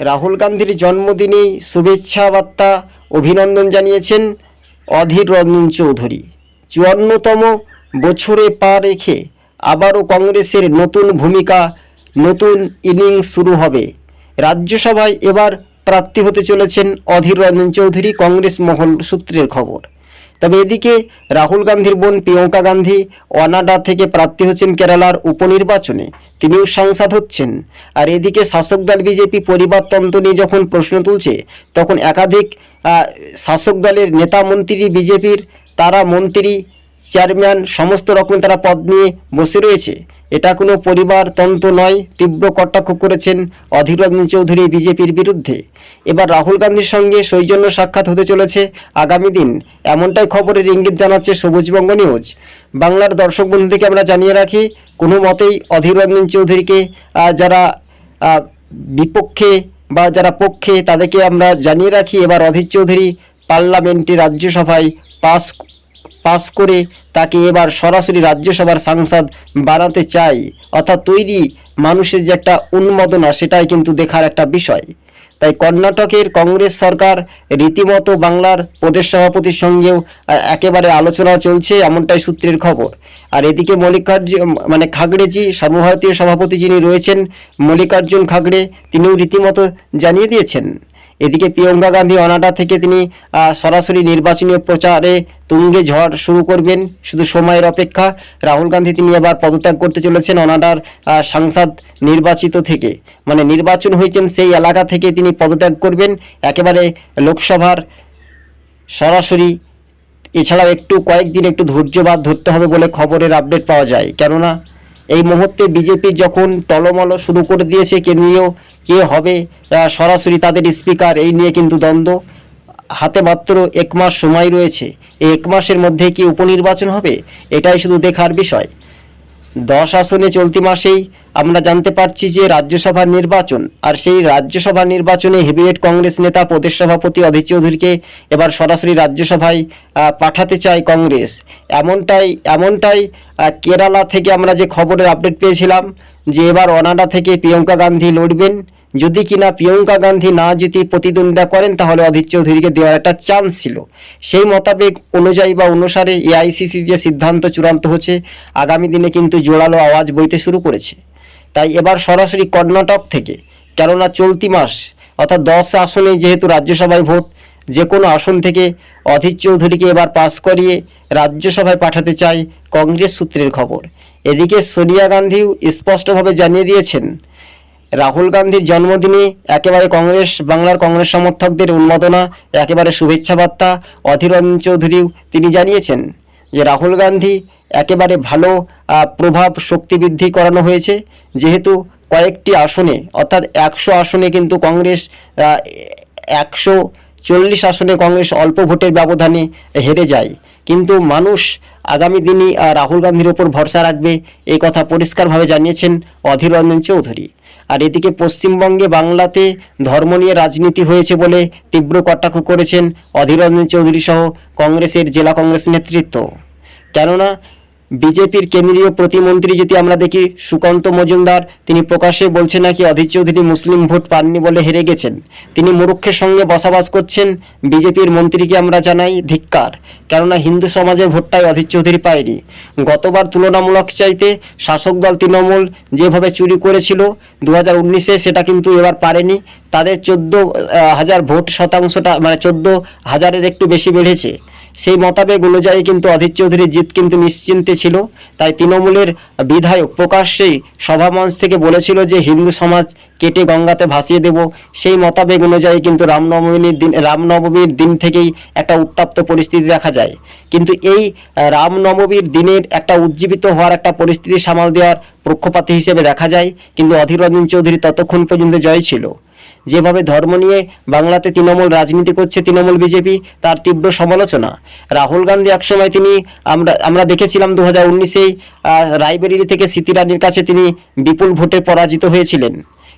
রাহুল গান্ধীর জন্মদিনেই শুভেচ্ছা বার্তা, অভিনন্দন জানিয়েছেন অধীর রঞ্জন চৌধুরী। চুয়ান্নতম বছরে পা রেখে আবারও কংগ্রেসের নতুন ভূমিকা, নতুন ইনিংস শুরু হবে। রাজ্যসভায় এবার প্রার্থী হতে চলেছেন অধীর রঞ্জন চৌধুরী, কংগ্রেস মহল সূত্রের খবর। তবে এদিকে রাহুল গান্ধীর বোন প্রিয়ঙ্কা গান্ধী অনাডা থেকে প্রার্থী হচ্ছেন কেরালার উপনির্বাচনে। তিনিও সাংসদ হচ্ছেন। আর এদিকে শাসক দল বিজেপি পরিবারতন্ত্র নিয়ে যখন প্রশ্ন তুলছে, তখন একাধিক শাসক দলের নেতা মন্ত্রী বিজেপির, তারা মন্ত্রী, চেয়ারম্যান, সমস্ত রকম তারা পদ নিয়ে বসে রয়েছে। এটা কোনো পরিবারতন্ত্র নয়, তীব্র কটাক্ষ করেছেন অধীর রঞ্জন চৌধুরী বিজেপির বিরুদ্ধে। এবার রাহুল গান্ধীর সঙ্গে সৌজন্য সাক্ষাৎ হতে চলেছে আগামী দিন। এমনটাই খবরের ইঙ্গিত জানাচ্ছে সবুজবঙ্গ নিউজ। বাংলার দর্শক বন্ধু থেকে আমরা জানিয়ে রাখি, কোনো মতেই অধীর রঞ্জন চৌধুরীকে যারা বিপক্ষে বা যারা পক্ষে তাদেরকে আমরা জানিয়ে রাখি, এবার অধীর চৌধুরী পার্লামেন্টে রাজ্যসভায় পাস পাস করে তাকে এবার সরাসরি রাজ্যসভার সাংসদ বানাতে চাই অর্থাৎ তৈরি মানুষের যে একটা উন্মাদনা, সেটাই কিন্তু দেখার একটা বিষয়। তাই কর্ণাটকের কংগ্রেস সরকার রীতিমতো বাংলার প্রদেশ সভাপতির সঙ্গেও একেবারে আলোচনা চলছে এমনটাই সূত্রের খবর। আর এদিকে মল্লিকার্জুন মানে খাগড়েজি সর্বভারতীয় সভাপতি যিনি রয়েছেন, মল্লিকার্জুন খাগড়ে, তিনিও রীতিমতো জানিয়ে দিয়েছেন। এদিকে প্রিয়ঙ্কা গান্ধী অনাডা থেকে তিনি সরাসরি নির্বাচনী প্রচারে তুঙ্গে ঝড় শুরু করবেন। শুধু সময়ের অপেক্ষা, রাহুল গান্ধী তিনি এবার পদত্যাগ করতে চলেছেন অনাডার সাংসদ নির্বাচিত থেকে। মানে নির্বাচন হয়েছেন সেই এলাকা থেকে তিনি পদত্যাগ করবেন। একেবারে লোকসভার সরাসরি, এছাড়াও একটু কয়েকদিন একটু ধৈর্যবাদ ধরতে হবে বলে খবরের আপডেট পাওয়া যায়। কেননা এই মুহূর্তে বিজেপি যখন টলমল শুরু করে দিয়েছে কেন্দ্রীয় কে হবে সরাসরি তাদের স্পিকার, এই নিয়ে কিন্তু দ্বন্দ্ব। হাতে মাত্র এক মাস সময় রয়েছে। এই এক মাসের মধ্যে কি উপনির্বাচন হবে? এটাই শুধু দেখার বিষয়। দশ আসনে চলতি মাসেই আমরা জানতে পারছি যে রাজ্যসভার নির্বাচন আর সেই রাজ্যসভা নির্বাচনে হেভিওয়েট কংগ্রেস নেতা প্রদেশ সভাপতি অধীর চৌধুরীকে এবার সরাসরি রাজ্যসভায় পাঠাতে চায় কংগ্রেস। এমনটাই এমনটাই কেরালা থেকে আমরা যে খবরের আপডেট পেয়েছিলাম যে এবার অনাডা থেকে প্রিয়ঙ্কা গান্ধী লড়বেন। যদি কিনা প্রিয়ঙ্কা গান্ধী না জিতে প্রতিদ্বন্দ্বিতা করেন, তাহলে অধীর চৌধুরীকে দেওয়ার একটা চান্স ছিল। সেই মোতাবেক অনুযায়ী বা অনুসারে এআইসিসি যে সিদ্ধান্ত চূড়ান্ত হচ্ছে, আগামী দিনে কিন্তু জোরালো আওয়াজ বইতে শুরু করেছে। তাই এবার সরাসরি কর্ণাটক থেকে, কেননা চলতি মাস, অর্থাৎ দশ আসনে যেহেতু রাজ্যসভায় ভোট, যে কোনো আসন থেকে অধীর চৌধুরীকে এবার পাস করিয়ে রাজ্যসভায় পাঠাতে চায় কংগ্রেস সূত্রের খবর। এদিকে সোনিয়া গান্ধীও স্পষ্টভাবে জানিয়ে দিয়েছেন, রাহুল গান্ধীর জন্মদিনে একেবারে কংগ্রেস, বাংলার কংগ্রেস সমর্থকদের উন্মাদনা, একেবারে শুভেচ্ছা বার্তা অধীররঞ্জন চৌধুরীও তিনি জানিয়েছেন। যে রাহুল গান্ধী একেবারে ভালো প্রভাব শক্তি বৃদ্ধি করানো হয়েছে। যেহেতু কয়েকটি আসনে, অর্থাৎ একশো আসনে কিন্তু কংগ্রেস একশো চল্লিশ আসনে কংগ্রেস অল্প ভোটের ব্যবধানে হেরে যায়। কিন্তু মানুষ আগামী দিনই রাহুল গান্ধীর ওপর ভরসা রাখবে, এই কথা পরিষ্কারভাবে জানিয়েছেন অধীর রঞ্জন চৌধুরী। আর এদিকে পশ্চিমবঙ্গে বাংলাতে ধর্ম নিয়ে রাজনীতি হয়েছে বলে তীব্র কটাক্ষ করেছেন অধীর রঞ্জন চৌধুরী সহ কংগ্রেসের জেলা কংগ্রেস নেতৃত্ব। কেননা বিজেপির কেন্দ্রীয় প্রতিমন্ত্রী যদি আমরা দেখি সুকান্ত মজুমদার, তিনি প্রকাশ্যে বলছেন নাকি অধীর চৌধুরী মুসলিম ভোট পাননি বলে হেরে গেছেন। তিনি মুরুক্ষের সঙ্গে বসবাস করছেন, বিজেপির মন্ত্রীকে আমরা জানাই ধিক্কার, কেননা হিন্দু সমাজের ভোটটাই অধীর চৌধুরী পায়নি। গতবার তুলনামূলক চাইতে শাসক দল তৃণমূল যেভাবে চুরি করেছিল দু হাজার উনিশে সেটা কিন্তু এবার পারেনি। তাদের চোদ্দ হাজার ভোট শতাংশটা মানে চোদ্দ হাজারের একটু বেশি বেড়েছে। সেই মোতাবেক অনুযায়ী কিন্তু অধীর চৌধুরীর জিত কিন্তু নিশ্চিন্তে ছিল। তাই তৃণমূলের বিধায়ক প্রকাশ্যেই সভামঞ্চ থেকে বলেছিল যে হিন্দু সমাজ কেটে গঙ্গাতে ভাসিয়ে দেব। সেই মোতাবেক অনুযায়ী কিন্তু রামনবমীর দিন রামনবমীর দিন থেকেই একটা উত্তপ্ত পরিস্থিতি দেখা যায়। কিন্তু এই রামনবমীর দিনের একটা উজ্জীবিত হওয়ার একটা পরিস্থিতি সামাল দেওয়ার পক্ষপাতী হিসেবে দেখা যায়। কিন্তু অধীর রঞ্জন চৌধুরী ততক্ষণ পর্যন্ত জয় ছিল। যেভাবে ধর্ম নিয়ে বাংলাতে তৃণমূল রাজনীতি করছে তৃণমূল বিজেপি, তার তীব্র সমালোচনা। রাহুল গান্ধী একসময় তিনি আমরা আমরা দেখেছিলাম দু হাজার উনিশেই রায়বেরিলি থেকে স্মৃতিরানীর কাছে তিনি বিপুল ভোটে পরাজিত হয়েছিলেন।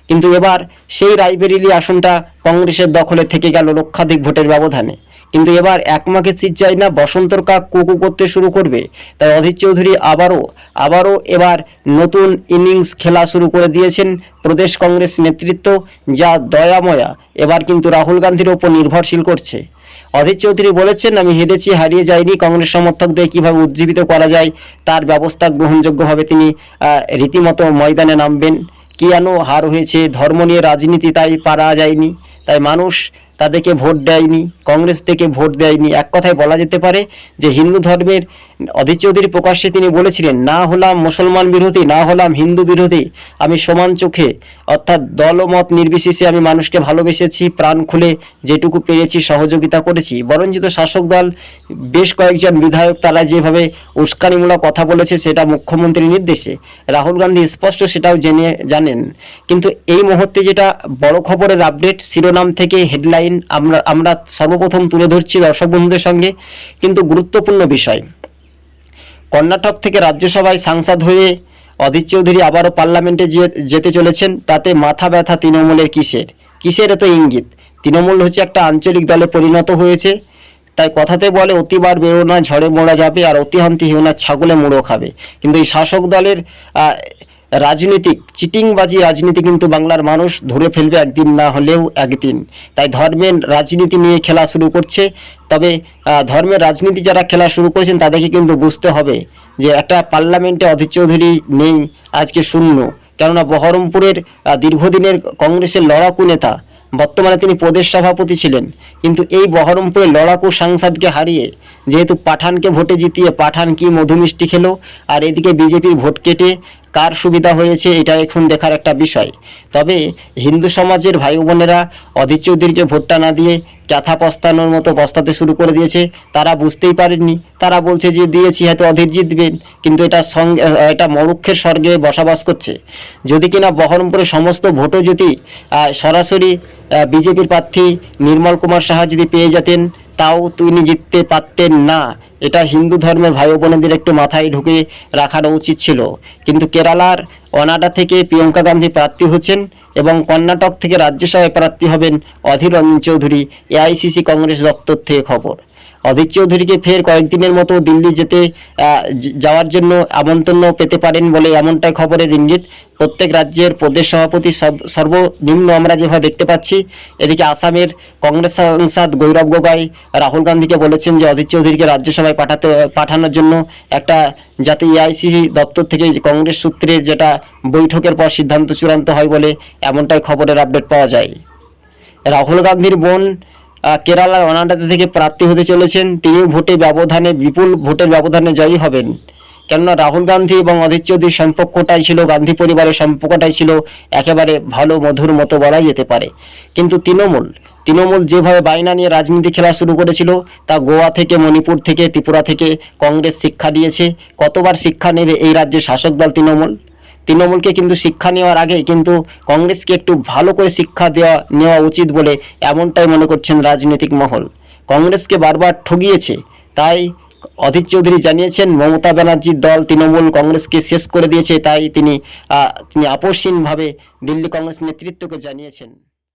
কিন্তু এবার সেই রায়বেরিলি আসনটা কংগ্রেসের দখলে থেকে গেল লক্ষাধিক ভোটের ব্যবধানে। কিন্তু এবার এক মাকে সিট চাই না, বসন্তর কাক কুকু করতে শুরু করবে। তাই অধীর চৌধুরী আবারও আবারও এবার নতুন ইনিংস খেলা শুরু করে দিয়েছেন প্রদেশ কংগ্রেস নেতৃত্ব, যা দয়াময়া। এবার কিন্তু রাহুল গান্ধীর ওপর নির্ভরশীল করছে। অধীর চৌধুরী বলেছেন, আমি হেরেছি, হারিয়ে যাইনি, কংগ্রেস সমর্থকদের কীভাবে উজ্জীবিত করা যায়, তার ব্যবস্থা গ্রহণযোগ্যভাবে তিনি রীতিমতো ময়দানে নামবেন। কেন হার হয়েছে, ধর্ম নিয়ে রাজনীতি তাই পারা যায়নি। তাই মানুষ তাদেরকে ভোট দেয়নি, কংগ্রেস থেকে ভোট দেয়নি। এক কথায় বলা যেতে পারে যে হিন্দু ধর্মের অধীর চৌধুরী প্রকাশ্যে তিনি বলেছিলেন, না হলাম মুসলমান বিরোধী, না হলাম হিন্দু বিরোধী। আমি সমান চোখে, অর্থাৎ দলমত নির্বিশেষে আমি মানুষকে ভালোবেসেছি, প্রাণ খুলে যেটুকু পেরেছি, সহযোগিতা করেছি। বরঞ্চিত শাসক দল, বেশ কয়েকজন বিধায়ক তারা যেভাবে উস্কানিমূলক কথা বলেছে, সেটা মুখ্যমন্ত্রীর নির্দেশে। রাহুল গান্ধী স্পষ্ট সেটাও জেনে জানেন। কিন্তু এই মুহূর্তে যেটা বড় খবরের আপডেট, শিরোনাম থেকে হেডলাইন আমরা আমরা সর্বপ্রথম তুলে ধরছি দর্শক বন্ধুদের সঙ্গে। কিন্তু গুরুত্বপূর্ণ বিষয় কর্ণাটক থেকে রাজ্যসভায় সাংসদ হয়ে অধীর চৌধুরী আবারও পার্লামেন্টে যেতে চলেছেন, তাতে মাথা ব্যথা তৃণমূলের কিসের? কিসের এত ইঙ্গিত? তৃণমূল হচ্ছে একটা আঞ্চলিক দলে পরিণত হয়েছে, তাই কথাতে বলে, অতিবার বেরো না ঝড়ে মোড়া যাবে আর অতিহান্তি না ছাগলে মুড়ো খাবে। কিন্তু এই শাসক দলের রাজনীতিক, চিটিংবাজি রাজনীতি কিন্তু বাংলার মানুষ ধরে ফেলবে একদিন না হলেও একদিন। তাই ধর্মের রাজনীতি নিয়ে খেলা শুরু করছে। তবে ধর্মের রাজনীতি যারা খেলা শুরু করেছেন তাদেরকে কিন্তু বুঝতে হবে যে একটা পার্লামেন্টে অধীর চৌধুরী নেই, আজকে শূন্য। কেননা বহরমপুরের দীর্ঘদিনের কংগ্রেসের লড়াকু নেতা, বর্তমানে তিনি প্রদেশ সভাপতি ছিলেন। কিন্তু এই বহরমপুরের লড়াকু সাংসদকে হারিয়ে যেহেতু পাঠানকে ভোটে জিতিয়ে পাঠান কি মধুমিষ্টি খেলো, আর এদিকে বিজেপির ভোট কেটে কার সুবিধা হয়েছে এটা এখন দেখার একটা বিষয়। তবে হিন্দু সমাজের ভাই বোনেরা অধীর চৌধুরীকে ভোটটা না দিয়ে ক্যাথা পস্তানোর মতো পস্তাতে শুরু করে দিয়েছে, তারা বুঝতেই পারেননি। তারা বলছে যে দিয়েছি হয়তো অধীর জিতবেন, কিন্তু এটা সঙ্গে এটা মরুক্ষের স্বর্গে বসবাস করছে। যদি কিনা বহরমপুরের সমস্ত ভোটও যদি সরাসরি বিজেপির প্রার্থী নির্মল কুমার সাহা যদি পেয়ে যেতেন তাও তিনি জিততে পারতেন না। এটা হিন্দু ধর্মের ভাই বোনেদের একটু মাথায় ঢুকে রাখানো উচিত ছিল। কিন্তু কেরালার অনাডা থেকে প্রিয়ঙ্কা গান্ধী প্রার্থী হচ্ছেন এবং কর্ণাটক থেকে রাজ্যসভায় প্রার্থী হবেন অধীর রঞ্জন চৌধুরী। এআইসিসি কংগ্রেস দপ্তর থেকে খবর। অধীর চৌধুরীকে ফের কয়েকদিনের মতো দিল্লি যেতে যাওয়ার জন্য আমন্ত্রণ পেতে পারেন বলে এমনটাই খবরের ইঙ্গিত প্রত্যেক রাজ্যের প্রদেশ সভাপতি সর্বনিম্ন আমরা যেভাবে দেখতে পাচ্ছি, এদিকে আসামের কংগ্রেস সাংসদ গৌরব গোগাই, রাহুল গান্ধীকে বলেছেন যে অধীর চৌধুরীকে রাজ্যসভায় পাঠাতে, পাঠানোর জন্য একটা যাতে এআইসিসি দপ্তর থেকে কংগ্রেস সূত্রে যেটা বৈঠকের পর সিদ্ধান্ত চূড়ান্ত হয় বলে এমনটাই খবরের আপডেট পাওয়া যায়। রাহুল গান্ধীর বোন কেরালার অনাডাতে থেকে প্রার্থী হতে চলেছেন। তিনি ভোটে ব্যবধানে, বিপুল ভোটের ব্যবধানে জয়ী হবেন। কেননা রাহুল গান্ধী এবং অধীর চৌধুরীর সম্পর্কটাই ছিল, গান্ধী পরিবারের সম্পর্কটাই ছিল একেবারে ভালো, মধুর মতো বলাই যেতে পারে। কিন্তু তৃণমূল তৃণমূল যেভাবে বাইনা নিয়ে রাজনীতি খেলা শুরু করেছিল, তা গোয়া থেকে, মণিপুর থেকে, ত্রিপুরা থেকে কংগ্রেস শিক্ষা দিয়েছে। কতবার শিক্ষা নেবে এই রাজ্যের শাসক দল তৃণমূল? তৃণমূলকে কিন্তু শিক্ষা নেওয়ার আগে কিন্তু কংগ্রেসকে একটু ভালো করে শিক্ষা দেওয়া, নেওয়া উচিত বলে এমনটাই মনে করছেন রাজনৈতিক মহল। কংগ্রেসকে বারবার ঠগিয়েছে। তাই অধীর চৌধুরী জানিয়েছেন, মমতা ব্যানার্জির দল তৃণমূল কংগ্রেসকে শেষ করে দিয়েছে। তাই তিনি তিনি আপোষহীনভাবে দিল্লি কংগ্রেস নেতৃত্বকে জানিয়েছেন।